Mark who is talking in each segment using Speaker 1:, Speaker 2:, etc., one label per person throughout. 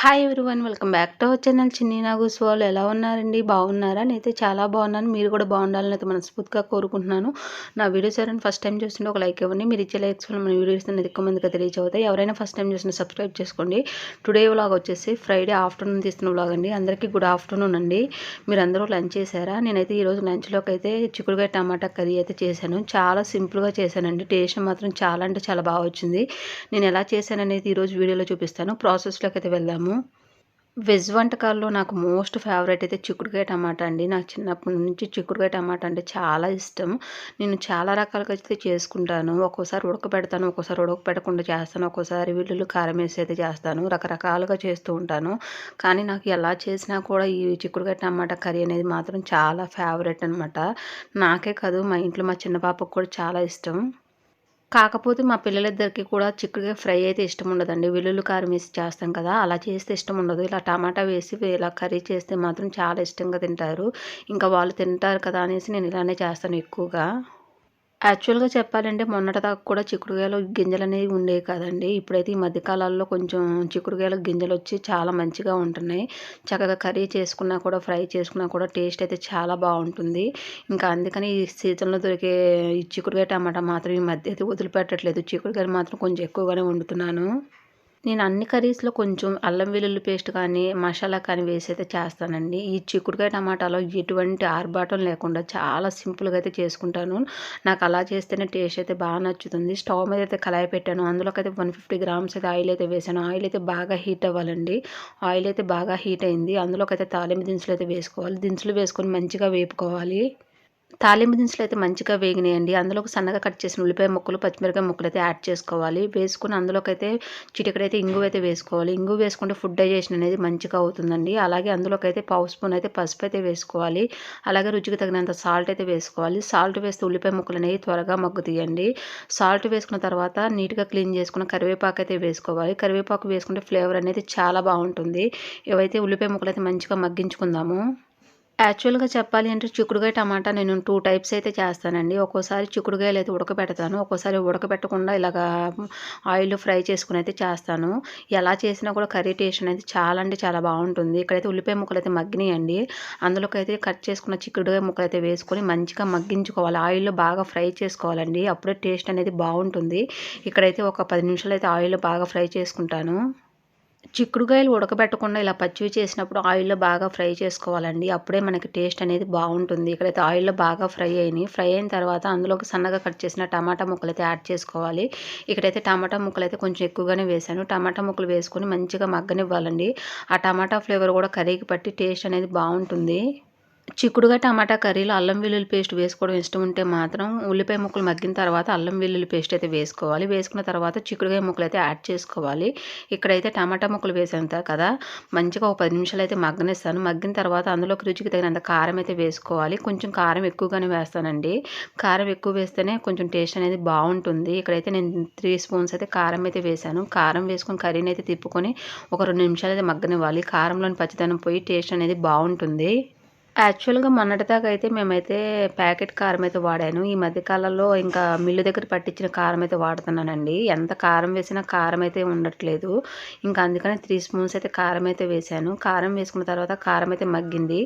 Speaker 1: Hi everyone welcome back to our channel Chinni Nagu's వాళ్ళు ఎలా ఉన్నారండి? బాగున్నారా? నేనైతే చాలా బాగున్నాను. మీరు కూడా బాగుండాలని అయితే మనస్ఫూర్తిగా కోరుకుంటున్నాను. నా వీడియోస్ ఎవరైనా ఫస్ట్ టైం చూస్తుంటే ఒక లైక్ ఇవ్వండి. మీరు ఇచ్చే లైక్స్ వల్ల మన వీడియోస్ అనేది ఎక్కువ మందికి రీచ్ అవుతాయి. ఎవరైనా ఫస్ట్ టైం చూసిన సబ్స్క్రైబ్ చేసుకోండి. టుడే వ్లాగ్ వచ్చేసి ఫ్రైడే ఆఫ్టర్నూన్ తీస్తున్న వ్లాగ్ అండి. అందరికీ గుడ్ ఆఫ్టర్నూన్ అండి. మీరు అందరూ లంచ్ చేశారా? నేనైతే ఈరోజు లంచ్లోకి అయితే చిక్కుడుకాయ టమాటా కర్రీ అయితే చేశాను. చాలా సింపుల్గా చేశానండి. టేస్ట్ మాత్రం చాలా అంటే చాలా బాగా వచ్చింది. నేను ఎలా చేశాననేది ఈరోజు వీడియోలో చూపిస్తాను. ప్రాసెస్లోకి అయితే వెళ్దాము. వెజ్ వంటకాల్లో నాకు మోస్ట్ ఫేవరెట్ అయితే చిక్కుడుకాయ టమాటా అండి. నాకు చిన్నప్పటి నుంచి చిక్కుడుకాయ టమాటా అంటే చాలా ఇష్టం. నేను చాలా రకాలుగా అయితే చేసుకుంటాను. ఒక్కోసారి ఉడకబెడతాను ఒక్కోసారి ఉడకబెట్టకుండా చేస్తాను ఒక్కోసారి వెల్లుల్లి కారం వేసి అయితే చేస్తాను. రకరకాలుగా చేస్తూ ఉంటాను. కానీ నాకు ఎలా చేసినా కూడా ఈ చిక్కుడుకాయ టమాటా కర్రీ అనేది మాత్రం చాలా ఫేవరెట్ అనమాట నాకే కాదు మా ఇంట్లో మా చిన్న పాపకు కూడా చాలా ఇష్టం. కాకపోతే మా పిల్లలిద్దరికి కూడా చిక్కుడుగా ఫ్రై అయితే ఇష్టం ఉండదండి వెల్లుల్లి కారం వేసి చేస్తాం కదా అలా చేస్తే ఇష్టం ఉండదు ఇలా టమాటా వేసి ఇలా కర్రీ చేస్తే మాత్రం చాలా ఇష్టంగా తింటారు. ఇంకా వాళ్ళు తింటారు కదా అనేసి నేను ఇలానే చేస్తాను ఎక్కువగా. యాక్చువల్గా చెప్పాలంటే మొన్నటిదాకా కూడా చిక్కుడుకాయలు గింజలు అనేవి ఉండేవి కదండి. ఇప్పుడైతే ఈ మధ్యకాలాల్లో కొంచెం చిక్కుడుకాయలు గింజలు వచ్చి చాలా మంచిగా ఉంటున్నాయి. చక్కగా కర్రీ చేసుకున్నా కూడా ఫ్రై చేసుకున్నా కూడా టేస్ట్ అయితే చాలా బాగుంటుంది. ఇంకా అందుకని ఈ సీజన్లో దొరికే ఈ చిక్కుడుకాయ టమాటా మాత్రం ఈ మధ్య అయితే వదిలిపెట్టట్లేదు. చిక్కుడుకాయలు మాత్రం కొంచెం ఎక్కువగానే వండుతున్నాను. నేను అన్ని కర్రీస్లో కొంచెం అల్లం వెల్లుల్లి పేస్ట్ కానీ మసాలా కానీ వేసి అయితే చేస్తానండి. ఈ చిక్కుడుకాయ టమాటాలో ఎటువంటి ఆర్బాటం లేకుండా చాలా సింపుల్గా అయితే చేసుకుంటాను. నాకు అలా చేస్తేనే టేస్ట్ అయితే బాగా నచ్చుతుంది. స్టవ్ మీద అయితే కళాయి పెట్టాను. అందులోకైతే వన్ ఫిఫ్టీ గ్రామ్స్ అయితే ఆయిల్ అయితే వేసాను. ఆయిల్ అయితే బాగా హీట్ అవ్వాలండి. ఆయిల్ అయితే బాగా హీట్ అయింది. అందులోకి అయితే తాలింపు దినుసులు అయితే వేసుకోవాలి. దినుసులు వేసుకొని మంచిగా వేపుకోవాలి. తాలింపు దినుసులు అయితే మంచిగా వేగినాయండి. అందులోకి సన్నగా కట్ చేసిన ఉల్లిపాయ ముక్కలు పచ్చిమిరపకాయ ముక్కలు అయితే యాడ్ చేసుకోవాలి. వేసుకుని అందులోకైతే చిటికడైతే ఇంగు అయితే వేసుకోవాలి. ఇంగు వేసుకుంటే ఫుడ్ డైజెషన్ అనేది మంచిగా అవుతుందండి. అలాగే అందులోకైతే పావు స్పూన్ అయితే పసుపు అయితే వేసుకోవాలి. అలాగే రుచికి తగినంత సాల్ట్ అయితే వేసుకోవాలి. సాల్ట్ వేస్తే ఉల్లిపాయ ముక్కలు అనేవి త్వరగా మగ్గుతాయండి సాల్ట్ వేసుకున్న తర్వాత నీట్గా క్లీన్ చేసుకున్న కరివేపాకు అయితే వేసుకోవాలి. కరివేపాకు వేసుకుంటే ఫ్లేవర్ అనేది చాలా బాగుంటుంది. ఏవైతే ఉల్లిపాయ ముక్కలు అయితే మంచిగా మగ్గించుకుందాము యాక్చువల్గా చెప్పాలి అంటే చిక్కుడుకాయ టమాటా నేను టూ టైప్స్ అయితే చేస్తానండి. ఒక్కోసారి చిక్కుడుకాయలు అయితే ఉడకబెడతాను. ఒక్కోసారి ఉడకబెట్టకుండా ఇలాగా ఆయిల్ ఫ్రై చేసుకుని అయితే చేస్తాను. ఎలా చేసినా కూడా కర్రీ టేస్ట్ అనేది చాలా అంటే చాలా బాగుంటుంది. ఇక్కడైతే ఉల్లిపాయ ముక్కలు అయితే మగ్గినాయండి. అందులోకి అయితే కట్ చేసుకున్న చిక్కుడుకాయ ముక్కలు అయితే వేసుకొని మంచిగా మగ్గించుకోవాలి. ఆయిల్లో బాగా ఫ్రై చేసుకోవాలండి. అప్పుడే టేస్ట్ అనేది బాగుంటుంది. ఇక్కడైతే ఒక పది నిమిషాలు అయితే ఆయిల్లో బాగా ఫ్రై చేసుకుంటాను. చిక్కుడుకాయలు ఉడకబెట్టకుండా ఇలా పచ్చివి చేసినప్పుడు ఆయిల్లో బాగా ఫ్రై చేసుకోవాలండి. అప్పుడే మనకి టేస్ట్ అనేది బాగుంటుంది. ఇక్కడైతే ఆయిల్లో బాగా ఫ్రై అయినాయి. ఫ్రై అయిన తర్వాత అందులోకి సన్నగా కట్ చేసిన టమాటా ముక్కలు అయితే యాడ్ చేసుకోవాలి. ఇక్కడైతే టమాటా ముక్కలు అయితే కొంచెం ఎక్కువగానే వేశాను టమాటా ముక్కలు వేసుకొని మంచిగా మగ్గనివ్వాలండి. ఆ టమాటా ఫ్లేవర్ కూడా కర్రీకి పట్టి టేస్ట్ అనేది బాగుంటుంది. చిక్కుడుగా టమాటా కర్రీలో అల్లం వెల్లుల్లి పేస్ట్ వేసుకోవడం ఇష్టం ఉంటే మాత్రం ఉల్లిపాయ ముక్కలు మగ్గిన తర్వాత అల్లం వెల్లుల్లి పేస్ట్ అయితే వేసుకోవాలి. వేసుకున్న తర్వాత చిక్కుడుకాయ ముక్కలు అయితే యాడ్ చేసుకోవాలి. ఇక్కడైతే టమాటా ముక్కలు వేసాను కదా. మంచిగా ఒక పది నిమిషాలు అయితే మగ్గనిస్తాను. మగ్గిన తర్వాత అందులోకి రుచికి తగినంత కారం అయితే వేసుకోవాలి. కొంచెం కారం ఎక్కువగానే వేస్తానండి. కారం ఎక్కువ వేస్తేనే కొంచెం టేస్ట్ అనేది బాగుంటుంది. ఇక్కడైతే నేను త్రీ స్పూన్స్ అయితే కారం అయితే వేసాను. కారం వేసుకొని కర్రీని అయితే తిప్పుకొని ఒక రెండు నిమిషాలు అయితే మగ్గనివ్వాలి. కారంలోని పచ్చిదనం పోయి టేస్ట్ అనేది బాగుంటుంది. యాక్చువల్గా మొన్నటిదాకా అయితే మేమైతే ప్యాకెట్ కారం అయితే వాడాను. ఈ మధ్యకాలంలో ఇంకా మిల్లు దగ్గర పట్టించిన కారం అయితే వాడుతున్నానండి. ఎంత కారం వేసినా కారం అయితే ఉండట్లేదు. ఇంకా అందుకని త్రీ స్పూన్స్ అయితే కారం అయితే వేసాను కారం వేసుకున్న తర్వాత కారం అయితే మగ్గింది.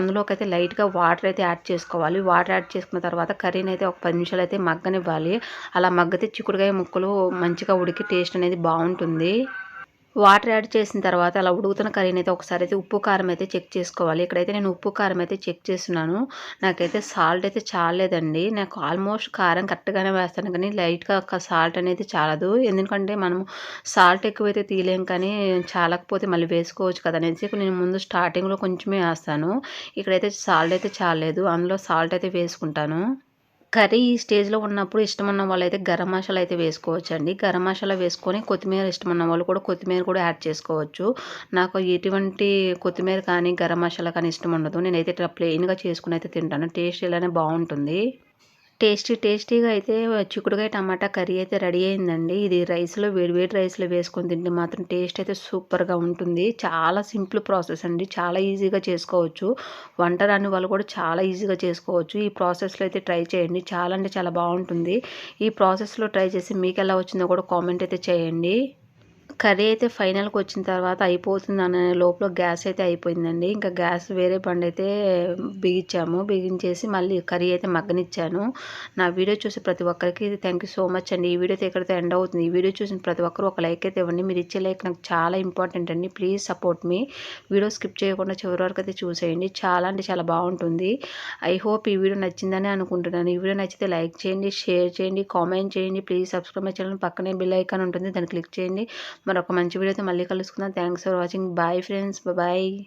Speaker 1: అందులోకి అయితే లైట్గా వాటర్ అయితే యాడ్ చేసుకోవాలి. వాటర్ యాడ్ చేసుకున్న తర్వాత కర్రీని అయితే ఒక పది నిమిషాలు అయితే మగ్గనివ్వాలి. అలా మగ్గితే చిక్కుడుకాయ ముక్కలు మంచిగా ఉడికి టేస్ట్ అనేది బాగుంటుంది. వాటర్ యాడ్ చేసిన తర్వాత అలా ఉడుకుతున్న కర్రీని అయితే ఒకసారి అయితే ఉప్పు కారం అయితే చెక్ చేసుకోవాలి. ఇక్కడైతే నేను ఉప్పు కారం అయితే చెక్ చేస్తున్నాను. నాకైతే సాల్ట్ అయితే చాలేదండి నాకు ఆల్మోస్ట్ కారం కరెక్ట్గానే వేస్తాను కానీ లైట్గా సాల్ట్ అనేది చాలదు. ఎందుకంటే మనం సాల్ట్ ఎక్కువైతే తీయలేం కానీ చాలకపోతే మళ్ళీ వేసుకోవచ్చు కదా అనేసి నేను ముందు స్టార్టింగ్లో కొంచెమే వేస్తాను. ఇక్కడైతే సాల్ట్ అయితే చాలేదు. అందులో సాల్ట్ అయితే వేసుకుంటాను. కర్రీ ఈ స్టేజ్లో ఉన్నప్పుడు ఇష్టం ఉన్న వాళ్ళు అయితే గరం మసాలా అయితే వేసుకోవచ్చు అండి గరం మసాలా వేసుకొని కొత్తిమీర ఇష్టం ఉన్న వాళ్ళు కూడా కొత్తిమీర కూడా యాడ్ చేసుకోవచ్చు. నాకు ఎటువంటి కొత్తిమీర కానీ గరం మసాలా కానీ ఇష్టం ఉండదు నేనైతే ఇట్లా ప్లెయిన్గా చేసుకుని అయితే తింటాను. టేస్ట్ ఇలానే బాగుంటుంది. టేస్టీ టేస్టీగా అయితే చిక్కుడుకాయ టమాటా కర్రీ అయితే రెడీ అయిందండి. ఇది రైస్లో వేడివేడి రైస్లో వేసుకొని తింటే మాత్రం టేస్ట్ అయితే సూపర్గా ఉంటుంది. చాలా సింపుల్ ప్రాసెస్ అండి. చాలా ఈజీగా చేసుకోవచ్చు. వంట రాని వాళ్ళు కూడా చాలా ఈజీగా చేసుకోవచ్చు. ఈ ప్రాసెస్లో అయితే ట్రై చేయండి. చాలా అంటే చాలా బాగుంటుంది. ఈ ప్రాసెస్లో ట్రై చేసి మీకు ఎలా వచ్చిందో కూడా కామెంట్ అయితే చేయండి. కర్రీ అయితే ఫైనల్కి వచ్చిన తర్వాత అయిపోతుంది అనే లోపల గ్యాస్ అయితే అయిపోయిందండి. ఇంకా గ్యాస్ వేరే బండి అయితే బిగించాము. బిగించేసి మళ్ళీ కర్రీ అయితే మగ్గనిచ్చాను. నా వీడియో చూసి ప్రతి ఒక్కరికి థ్యాంక్ యూ సో మచ్ అండి. ఈ వీడియో అయితే ఎక్కడైతే ఎండ్ అవుతుంది ఈ వీడియో చూసిన ప్రతి ఒక్కరు ఒక లైక్ అయితే ఇవ్వండి. మీరు ఇచ్చే లైక్ నాకు చాలా ఇంపార్టెంట్ అండి. ప్లీజ్ సపోర్ట్ మీ వీడియో స్కిప్ చేయకుండా చివరి వరకు అయితే చూసేయండి. చాలా అంటే చాలా బాగుంటుంది. ఐ హోప్ ఈ వీడియో నచ్చిందని అనుకుంటున్నాను. ఈ వీడియో నచ్చితే లైక్ చేయండి షేర్ చేయండి కామెంట్ చేయండి. ప్లీజ్ సబ్స్క్రైబ్ మై ఛానల్ పక్కనే బిల్ ఐకాన్ ఉంటుంది. దాన్ని క్లిక్ చేయండి. మరొక మంచి వీడియోతో మళ్ళీ కలుసుకుందాం. Thanks for watching bye friends bye